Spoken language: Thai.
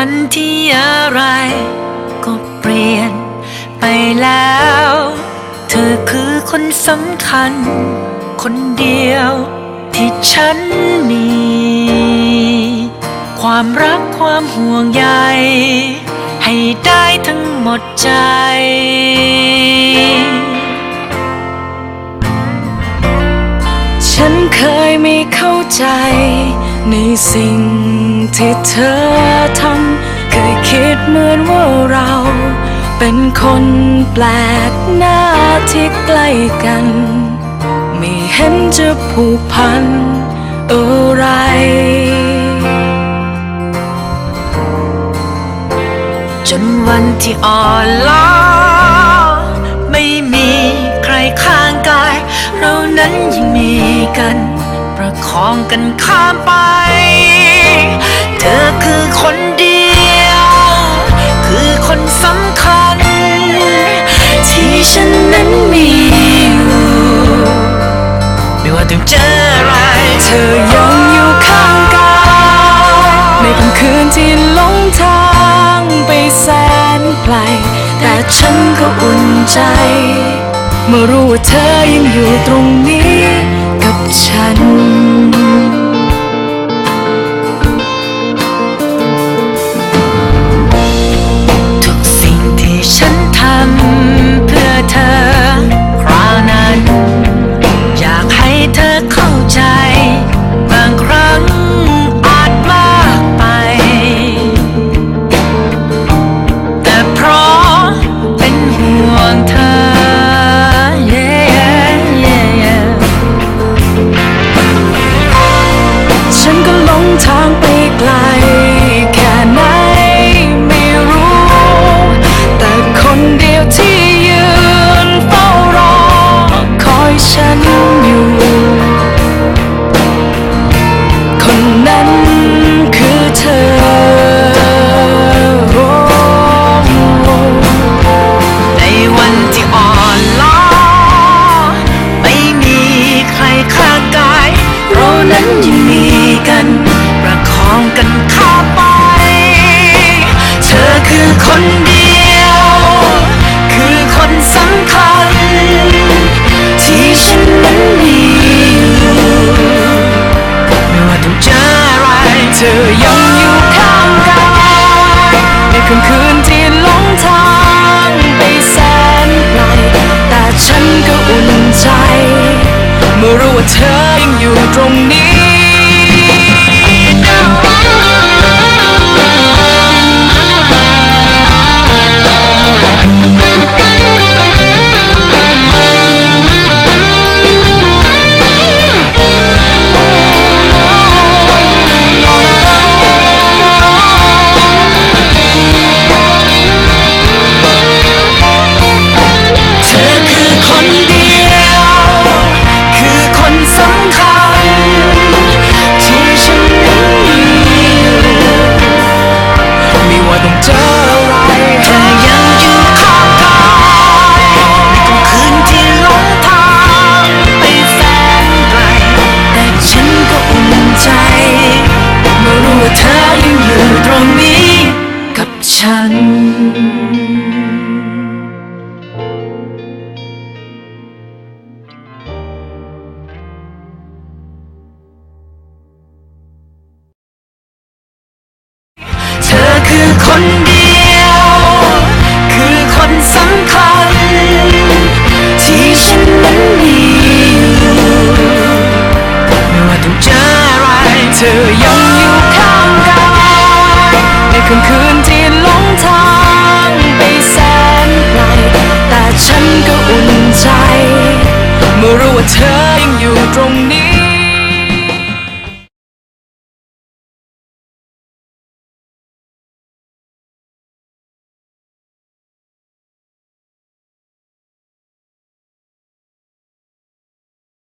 วันที่อะไรก็เปลี่ยนไปแล้ว เธอคือคนสำคัญ คนเดียวที่ฉันมี ความรักความห่วงใยให้ได้ทั้งหมดใจฉันเคยไม่เข้าใจในสิ่ง ที่เธอทำเคยคิดเหมือนว่าเรา เป็นคนแปลกหน้าที่ใกล้กัน ไม่เห็นจะผูกพันอะไร จนวันที่อ่อนล้าไม่มีใครข้างกาย เรานั้นยังมีกัน ประคองกันข้ามไป เธอคือคนเดียว คือคนสำคัญ ที่ฉันนั้นมีอยู่ไม่ว่าต้องเจออะไร เธอยังอยู่ข้างกายในค่ำคืนที่หลงทางไปแสนไกล แต่ฉันก็อุ่นใจ เมื่อรู้ว่าเธอยังอยู่ตรงนี้กับฉัน ค